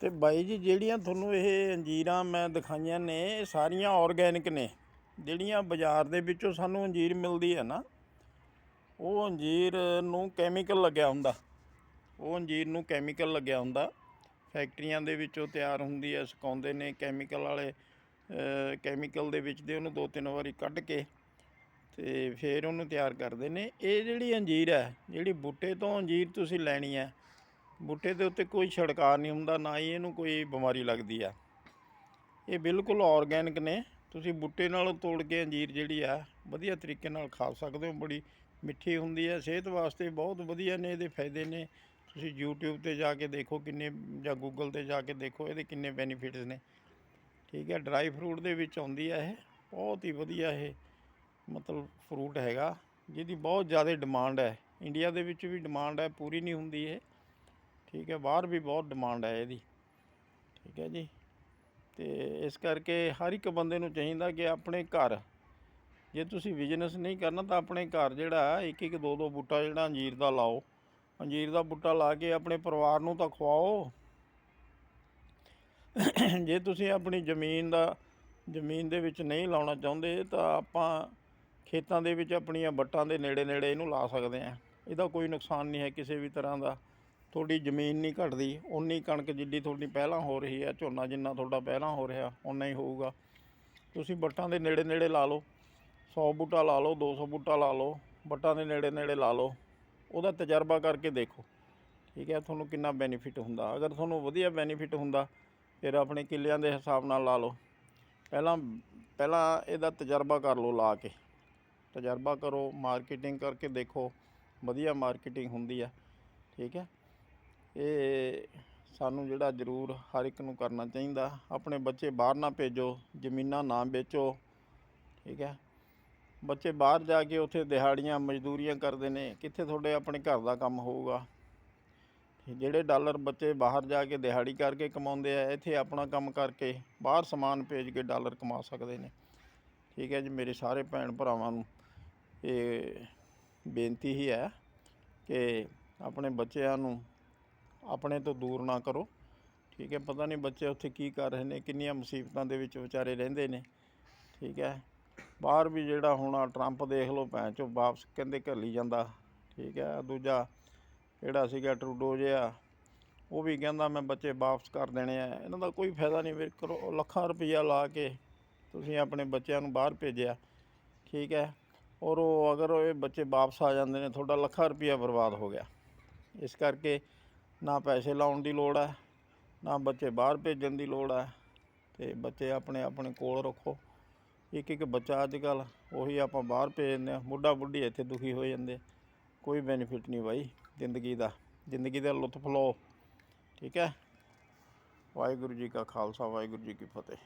ਤੇ ਬਾਈ ਜੀ, ਜਿਹੜੀਆਂ ਤੁਹਾਨੂੰ ਇਹ ਅੰਜੀਰਾਂ ਮੈਂ ਦਿਖਾਈਆਂ ਨੇ, ਇਹ ਸਾਰੀਆਂ ਆਰਗੈਨਿਕ ਨੇ। ਜਿਹੜੀਆਂ ਬਾਜ਼ਾਰ ਦੇ ਵਿੱਚੋਂ ਸਾਨੂੰ ਅੰਜੀਰ ਮਿਲਦੀ ਹੈ ਨਾ, ਉਹ ਅੰਜੀਰ ਨੂੰ ਕੈਮੀਕਲ ਲੱਗਿਆ ਹੁੰਦਾ। ਉਹ ਅੰਜੀਰ ਨੂੰ ਕੈਮੀਕਲ ਲੱਗਿਆ ਹੁੰਦਾ। ਫੈਕਟਰੀਆਂ ਦੇ ਵਿੱਚੋਂ ਤਿਆਰ ਹੁੰਦੀ ਹੈ ਸੁਕਾਉਂਦੇ ਨੇ ਕੈਮੀਕਲ ਵਾਲੇ ਕੈਮੀਕਲ ਦੇ ਵਿੱਚ ਦੇ ਉਹਨੂੰ ਦੋ ਤਿੰਨ ਵਾਰੀ ਕੱਢ ਕੇ ਤੇ ਫਿਰ ਉਹਨੂੰ ਤਿਆਰ ਕਰਦੇ ਨੇ। ਇਹ ਜਿਹੜੀ ਅੰਜੀਰ ਹੈ, ਜਿਹੜੀ ਬੂਟੇ ਤੋਂ ਅੰਜੀਰ ਤੁਸੀਂ ਲੈਣੀ ਹੈ ਬੂਟੇ ਦੇ ਉੱਤੇ ਕੋਈ ਛਿੜਕਾਅ ਨਹੀਂ ਹੁੰਦਾ, ਨਾ ਹੀ ਇਹਨੂੰ ਕੋਈ ਬਿਮਾਰੀ ਲੱਗਦੀ ਆ। ਇਹ ਬਿਲਕੁਲ ਆਰਗੈਨਿਕ ਨੇ। ਤੁਸੀਂ ਬੂਟੇ ਨਾਲ ਤੋੜ ਕੇ ਅੰਜੀਰ ਜਿਹੜੀ ਆ, ਵਧੀਆ ਤਰੀਕੇ ਨਾਲ ਖਾ ਸਕਦੇ ਹੋ। ਬੜੀ ਮਿੱਠੀ ਹੁੰਦੀ ਹੈ ਸਿਹਤ ਵਾਸਤੇ ਬਹੁਤ ਵਧੀਆ ਨੇ, ਇਹਦੇ ਫਾਇਦੇ ਨੇ। ਤੁਸੀਂ YouTube ਤੇ ਜਾ ਕੇ ਦੇਖੋ ਕਿੰਨੇ, ਜਾਂ Google ਤੇ ਜਾ ਕੇ ਦੇਖੋ, ਇਹਦੇ ਕਿੰਨੇ ਬੈਨੀਫਿਟਸ ਨੇ। ਠੀਕ ਹੈ ਡਰਾਈ ਫਰੂਟ ਦੇ ਵਿੱਚ ਆਉਂਦੀ ਹੈ ਇਹ। ਬਹੁਤ ਹੀ ਵਧੀਆ ਇਹ ਮਤਲਬ ਫਰੂਟ ਹੈਗਾ, ਜਿਹਦੀ ਬਹੁਤ ਜ਼ਿਆਦਾ ਡਿਮਾਂਡ ਹੈ। ਇੰਡੀਆ ਦੇ ਵਿੱਚ ਵੀ ਡਿਮਾਂਡ ਹੈ, ਪੂਰੀ ਨਹੀਂ ਹੁੰਦੀ ਇਹ। ਠੀਕ ਹੈ, ਬਾਹਰ ਵੀ ਬਹੁਤ ਡਿਮਾਂਡ ਹੈ ਇਹਦੀ। ਠੀਕ ਹੈ ਜੀ। ਤੇ ਇਸ ਕਰਕੇ ਹਰ ਇੱਕ ਬੰਦੇ ਨੂੰ ਚਾਹੀਦਾ ਕਿ ਆਪਣੇ ਘਰ, ਜੇ ਤੁਸੀਂ ਬਿਜ਼ਨਸ ਨਹੀਂ ਕਰਨਾ ਤਾਂ ਆਪਣੇ ਘਰ ਜਿਹੜਾ ਇੱਕ ਇੱਕ ਦੋ ਦੋ ਬੂਟਾ ਜਿਹੜਾ ਅੰਜੀਰ ਦਾ ਲਾਓ। ਅੰਜੀਰ ਦਾ ਬੂਟਾ ਲਾ ਕੇ ਆਪਣੇ ਪਰਿਵਾਰ ਨੂੰ ਤਾਂ ਖਵਾਓ। ਜੇ ਤੁਸੀਂ ਆਪਣੀ ਜ਼ਮੀਨ ਦਾ, ਜ਼ਮੀਨ ਦੇ ਵਿੱਚ ਨਹੀਂ ਲਾਉਣਾ ਚਾਹੁੰਦੇ ਤਾਂ ਆਪਾਂ ਖੇਤਾਂ ਦੇ ਵਿੱਚ ਆਪਣੀਆਂ ਵੱਟਾਂ ਦੇ ਨੇੜੇ ਨੇੜੇ ਇਹਨੂੰ ਲਾ ਸਕਦੇ ਆ ਇਹਦਾ ਕੋਈ ਨੁਕਸਾਨ ਨਹੀਂ ਹੈ ਕਿਸੇ ਵੀ ਤਰ੍ਹਾਂ ਦਾ। ਤੁਹਾਡੀ ਜ਼ਮੀਨ ਨਹੀਂ ਘਟਦੀ ਉਨੀ ਕਣਕ ਜਿੱਡੀ ਤੁਹਾਡੀ ਪਹਿਲਾਂ ਹੋ ਰਹੀ ਹੈ, ਝੋਨਾ ਜਿੰਨਾ ਤੁਹਾਡਾ ਪਹਿਲਾਂ ਹੋ ਰਿਹਾ ਉਨਾ ਹੀ ਹੋਊਗਾ। ਤੁਸੀਂ ਵੱਟਾਂ ਦੇ ਨੇੜੇ ਨੇੜੇ ਲਾ ਲਓ 100 ਬੂਟਾ ਲਾ ਲਓ 200 ਬੂਟਾ ਲਾ ਲਓ ਵੱਟਾਂ ਦੇ ਨੇੜੇ ਨੇੜੇ ਲਾ ਲਓ, ਉਹਦਾ ਤਜਰਬਾ ਕਰਕੇ ਦੇਖੋ, ਠੀਕ ਹੈ, ਤੁਹਾਨੂੰ ਕਿੰਨਾ ਬੈਨੀਫਿਟ ਹੁੰਦਾ। ਅਗਰ ਤੁਹਾਨੂੰ ਵਧੀਆ ਬੈਨੀਫਿਟ ਹੁੰਦਾ, ਫਿਰ ਆਪਣੇ ਕਿੱਲਿਆਂ ਦੇ ਹਿਸਾਬ ਨਾਲ ਲਾ ਲਓ। ਪਹਿਲਾਂ ਪਹਿਲਾਂ ਇਹਦਾ ਤਜਰਬਾ ਕਰ ਲਓ ਲਾ ਕੇ। ਤਜਰਬਾ ਕਰੋ, ਮਾਰਕੀਟਿੰਗ ਕਰਕੇ ਦੇਖੋ, ਵਧੀਆ ਮਾਰਕੀਟਿੰਗ ਹੁੰਦੀ ਆ, ਠੀਕ ਹੈ। ਇਹ ਸਾਨੂੰ ਜਿਹੜਾ ਜ਼ਰੂਰ ਹਰ ਇੱਕ ਨੂੰ ਕਰਨਾ ਚਾਹੀਦਾ। ਆਪਣੇ ਬੱਚੇ ਬਾਹਰ ਨਾ ਭੇਜੋ, ਜ਼ਮੀਨਾਂ ਨਾ ਵੇਚੋ, ਠੀਕ ਹੈ। ਬੱਚੇ ਬਾਹਰ ਜਾ ਕੇ ਉੱਥੇ ਦਿਹਾੜੀਆਂ, ਮਜ਼ਦੂਰੀਆਂ ਕਰਦੇ ਨੇ, ਕਿੱਥੇ ਤੁਹਾਡੇ ਆਪਣੇ ਘਰ ਦਾ ਕੰਮ ਹੋਊਗਾ? ਜਿਹੜੇ ਡਾਲਰ ਬੱਚੇ ਬਾਹਰ ਜਾ ਕੇ ਦਿਹਾੜੀ ਕਰਕੇ ਕਮਾਉਂਦੇ ਆ, ਇੱਥੇ ਆਪਣਾ ਕੰਮ ਕਰਕੇ ਬਾਹਰ ਸਮਾਨ ਭੇਜ ਕੇ ਡਾਲਰ ਕਮਾ ਸਕਦੇ ਨੇ। ਠੀਕ ਹੈ ਜੀ, ਮੇਰੇ ਸਾਰੇ ਭੈਣ ਭਰਾਵਾਂ ਨੂੰ ਇਹ ਬੇਨਤੀ ਹੀ ਹੈ ਕਿ ਆਪਣੇ ਬੱਚਿਆਂ ਨੂੰ ਆਪਣੇ ਤੋਂ ਦੂਰ ਨਾ ਕਰੋ। ਠੀਕ ਹੈ, ਪਤਾ ਨਹੀਂ ਬੱਚੇ ਉੱਥੇ ਕੀ ਕਰ ਰਹੇ ਨੇ, ਕਿੰਨੀਆਂ ਮੁਸੀਬਤਾਂ ਦੇ ਵਿੱਚ ਵਿਚਾਰੇ ਰਹਿੰਦੇ ਨੇ। ਠੀਕ ਹੈ, ਬਾਹਰ ਵੀ ਜਿਹੜਾ ਹੁਣ ਟਰੰਪ ਦੇਖ ਲਓ, ਭੈਣ ਚੋ ਵਾਪਸ ਕਹਿੰਦੇ ਘੱਲੀ ਜਾਂਦਾ। ਠੀਕ ਹੈ, ਦੂਜਾ ਜਿਹੜਾ ਸੀਗਾ ਟਰੂਡੋ ਜਿਹਾ, ਉਹ ਵੀ ਕਹਿੰਦਾ ਮੈਂ ਬੱਚੇ ਵਾਪਸ ਕਰ ਦੇਣੇ ਆ। ਇਹਨਾਂ ਦਾ ਕੋਈ ਫਾਇਦਾ ਨਹੀਂ ਵੀ ਕਰੋ, ਲੱਖਾਂ ਰੁਪਈਆ ਲਾ ਕੇ ਤੁਸੀਂ ਆਪਣੇ ਬੱਚਿਆਂ ਨੂੰ ਬਾਹਰ ਭੇਜਿਆ। ਠੀਕ ਹੈ, ਔਰ ਉਹ ਅਗਰ ਉਹ ਇਹ ਬੱਚੇ ਵਾਪਸ ਆ ਜਾਂਦੇ ਨੇ, ਤੁਹਾਡਾ ਲੱਖਾਂ ਰੁਪਈਆ ਬਰਬਾਦ ਹੋ ਗਿਆ। ਇਸ ਕਰਕੇ ਨਾ ਪੈਸੇ ਲਾਉਣ ਦੀ ਲੋੜ ਹੈ, ਨਾ ਬੱਚੇ ਬਾਹਰ ਭੇਜਣ ਦੀ ਲੋੜ ਹੈ ਤੇ ਬੱਚੇ ਆਪਣੇ ਆਪਣੇ ਕੋਲ ਰੱਖੋ। ਇੱਕ ਇੱਕ ਬੱਚਾ ਅੱਜ ਕੱਲ ਉਹੀ ਆਪਾਂ ਬਾਹਰ ਭੇਜ ਦਿੰਦੇ ਆ ਬੁੱਢਾ ਬੁੱਢੀ ਇੱਥੇ ਦੁਖੀ ਹੋ ਜਾਂਦੇ। ਕੋਈ ਬੈਨੀਫਿਟ ਨਹੀਂ ਬਾਈ ਜ਼ਿੰਦਗੀ ਦਾ ਜ਼ਿੰਦਗੀ ਦਾ ਲੁਤਫ ਲਓ ਠੀਕ ਹੈ? ਵਾਹਿਗੁਰੂ ਜੀ ਕਾ ਖਾਲਸਾ, ਵਾਹਿਗੁਰੂ ਜੀ ਕੀ ਫਤਿਹ।